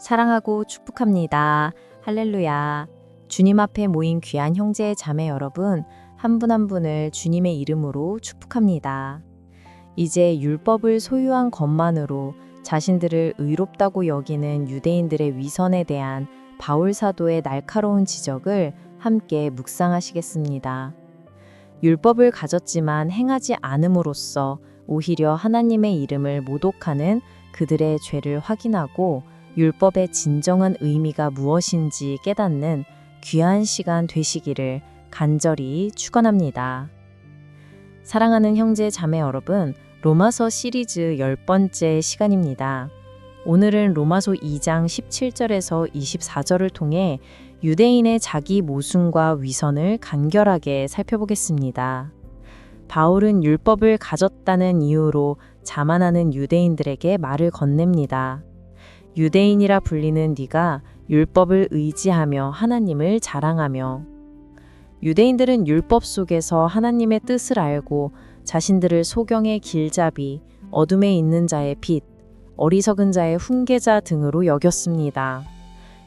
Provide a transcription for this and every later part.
사랑하고 축복합니다. 할렐루야. 주님 앞에 모인 귀한 형제 자매 여러분, 한 분 한 분을 주님의 이름으로 축복합니다. 이제 율법을 소유한 것만으로 자신들을 의롭다고 여기는 유대인들의 위선에 대한 바울 사도의 날카로운 지적을 함께 묵상하시겠습니다. 율법을 가졌지만 행하지 않음으로써 오히려 하나님의 이름을 모독하는 그들의 죄를 확인하고 율법의 진정한 의미가 무엇인지 깨닫는 귀한 시간 되시기를 간절히 축원합니다. 사랑하는 형제 자매 여러분, 로마서 시리즈 열 번째 시간입니다. 오늘은 로마서 2장 17절에서 24절을 통해 유대인의 자기 모순과 위선을 간결하게 살펴보겠습니다. 바울은 율법을 가졌다는 이유로 자만하는 유대인들에게 말을 건넵니다. 유대인이라 불리는 네가 율법을 의지하며 하나님을 자랑하며 유대인들은 율법 속에서 하나님의 뜻을 알고 자신들을 소경의 길잡이, 어둠에 있는 자의 빛, 어리석은 자의 훈계자 등으로 여겼습니다.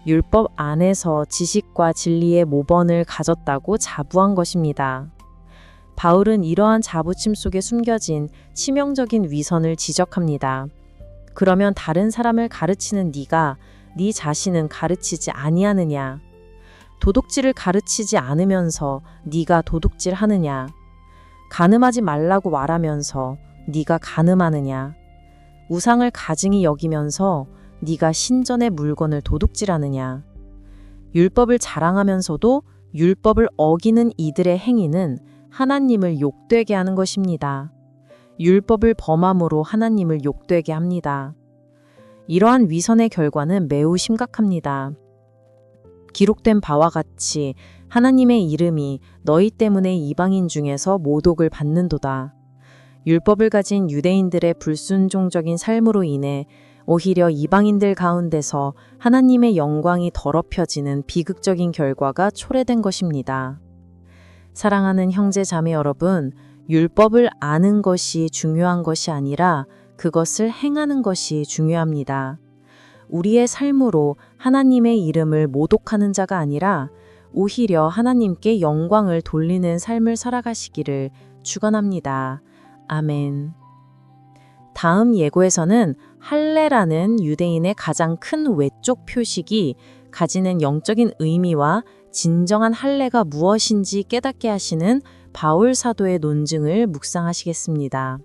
율법 안에서 지식과 진리의 모범을 가졌다고 자부한 것입니다. 바울은 이러한 자부심 속에 숨겨진 치명적인 위선을 지적합니다. 그러면 다른 사람을 가르치는 네가 네 자신은 가르치지 아니하느냐? 도둑질을 가르치지 않으면서 네가 도둑질 하느냐? 가늠하지 말라고 말하면서 네가 가늠하느냐? 우상을 가증히 여기면서 네가 신전의 물건을 도둑질하느냐? 율법을 자랑하면서도 율법을 어기는 이들의 행위는 하나님을 욕되게 하는 것입니다. 율법을 범함으로 하나님을 욕되게 합니다. 이러한 위선의 결과는 매우 심각합니다. 기록된 바와 같이 하나님의 이름이 너희 때문에 이방인 중에서 모독을 받는도다. 율법을 가진 유대인들의 불순종적인 삶으로 인해 오히려 이방인들 가운데서 하나님의 영광이 더럽혀지는 비극적인 결과가 초래된 것입니다. 사랑하는 형제 자매 여러분, 율법을 아는 것이 중요한 것이 아니라 그것을 행하는 것이 중요합니다. 우리의 삶으로 하나님의 이름을 모독하는 자가 아니라 오히려 하나님께 영광을 돌리는 삶을 살아가시기를 축원합니다. 아멘. 다음 예고에서는 할례라는 유대인의 가장 큰 외적 표식이 가지는 영적인 의미와 진정한 할례가 무엇인지 깨닫게 하시는 바울 사도의 논증을 묵상하시겠습니다.